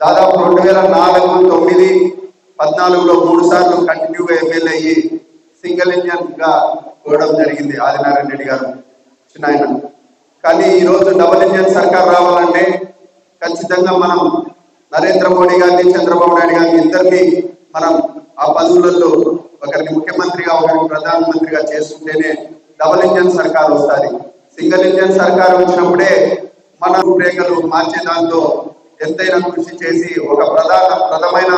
దాదాపు రెండు వేల నాలుగు తొమ్మిది పద్నాలుగులో మూడు సార్లు కంటిన్యూగా ఎమ్మెల్యే అయ్యి సింగిల్ ఇంజన్గా పోవడం జరిగింది ఆదినారాయణ రెడ్డి గారు చిన్న కానీ ఈ రోజు డబుల్ ఇంజన్ సర్కార్ రావాలంటే ఖచ్చితంగా మనం నరేంద్ర మోడీ గారిని చంద్రబాబు నాయుడు గారిని ఇద్దరిని మనం ఆ పదవులలో ఒకరిని ముఖ్యమంత్రిగా ఒకరిని ప్రధానమంత్రిగా చేసుకుంటేనే డబుల్ ఇంజన్ సర్కార్ వస్తుంది. సింగిల్ ఇంజన్ సర్కార్ వచ్చినప్పుడే మన రూపురేఖలు మార్చే దాంట్లో ఎంతైనా కృషి చేసి ఒక ప్రధాన ప్రధమైన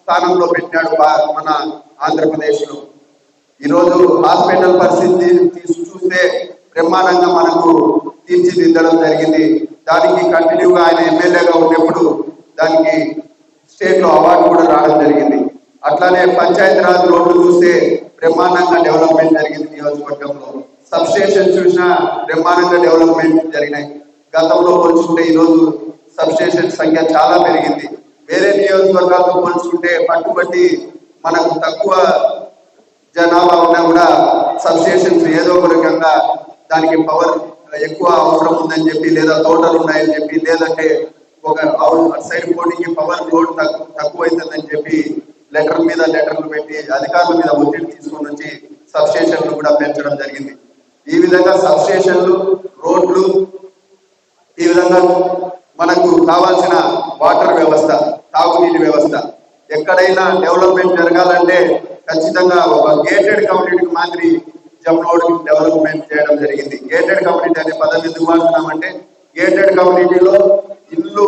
స్థానంలో పెట్టాడు మన ఆంధ్రప్రదేశ్లో ఈరోజు హాస్పిటల్ పరిస్థితి తీసి చూస్తే బ్రహ్మాండంగా మనకు తీర్చిదిద్దడం జరిగింది. దానికి కంటిన్యూగా ఆయన ఎమ్మెల్యేగా ఉన్నప్పుడు దానికి స్టేట్లో అవార్డు కూడా రావడం జరిగింది. అట్లానే పంచాయతీరాజ్ రోడ్లు చూస్తే బ్రహ్మాండంగా డెవలప్మెంట్ జరిగింది నియోజకవర్గంలో. సబ్ స్టేషన్ చూసినా బ్రహ్మాండంగా డెవలప్మెంట్ జరిగినాయి. గతంలో పోల్చుకుంటే ఈరోజు స్టేషన్ సంఖ్య చాలా పెరిగింది. వేరే నియోజకవర్గాలతో పోల్చుకుంటే పట్టుబట్టి మనకు తక్కువ జనాభా ఉన్నా కూడా సబ్స్టేషన్స్ ఏదో ఒక రకంగా దానికి పవర్ ఎక్కువ అవసరం ఉందని చెప్పి లేదా తోటలు ఉన్నాయని చెప్పి లేదంటే ఒక సైడ్ పోటీకి పవర్ లోడ్ తక్కువ తక్కువైందని అవుతుందని చెప్పి లెటర్ మీద లెటర్లు పెట్టి అధికారుల మీద ఒత్తిడి తీసుకొని వచ్చి సబ్స్టేషన్లు కూడా పెంచడం జరిగింది. ఈ విధంగా సబ్స్టేషన్లు రోడ్లు ఈ విధంగా మనకు కావాల్సిన వాటర్ వ్యవస్థ తాగునీటి వ్యవస్థ. ఎక్కడైనా డెవలప్మెంట్ జరగాలంటే ఖచ్చితంగా ఒక గేటెడ్ కమ్యూనిటీకి మాదిరి జమ్లోడ్ డెవలప్మెంట్ చేయడం జరిగింది. గేటెడ్ కమ్యూనిటీ అనే పదం ఎందుకు వాడుతున్నామంటే గేటెడ్ కమ్యూనిటీలో ఇల్లు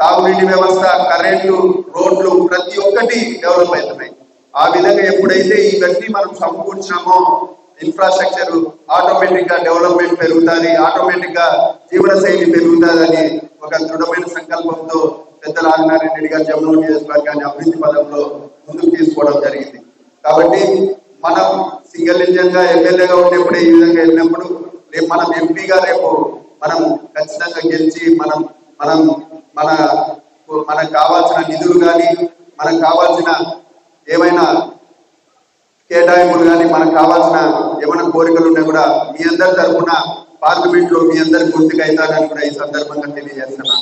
తాగునీటి వ్యవస్థ కరెంటు రోడ్లు ప్రతి ఒక్కటి డెవలప్ అవుతున్నాయి ఆ విధంగా ఎప్పుడైతే ఇవన్నీ మనం సమకూర్చామో ఇన్ఫ్రాస్ట్రక్చర్ ఆటోమేటిక్గా డెవలప్మెంట్ పెరుగుతుంది ఆటోమేటిక్గా జీవన శైలి పెరుగుతుందని ఒక దృఢమైన సంకల్పంతో పెద్దల ఆదినారాయణ రెడ్డి గారు జమ్మూ నియోజకవర్గాన్ని అభివృద్ధి పదంలో ముందుకు తీసుకోవడం జరిగింది. కాబట్టి మనం సింగిల్ ఇంజన్గా ఎమ్మెల్యేగా ఉండేప్పుడు ఈ విధంగా వెళ్ళినప్పుడు రేపు మనం ఎంపీగా రేపు మనం ఖచ్చితంగా గెలిచి మనం మనం మన మనకు కావాల్సిన నిధులు కానీ మనకు కావాల్సిన ఏమైనా కేటాయింపులు కానీ మనకు కావాల్సిన ఏమైనా కోరికలు ఉన్నా కూడా మీ అందరి తరఫున పార్లమెంట్లో మీ అందరి గుర్తుకు అవుతానని కూడా ఈ సందర్భంగా తెలియజేస్తున్నాను.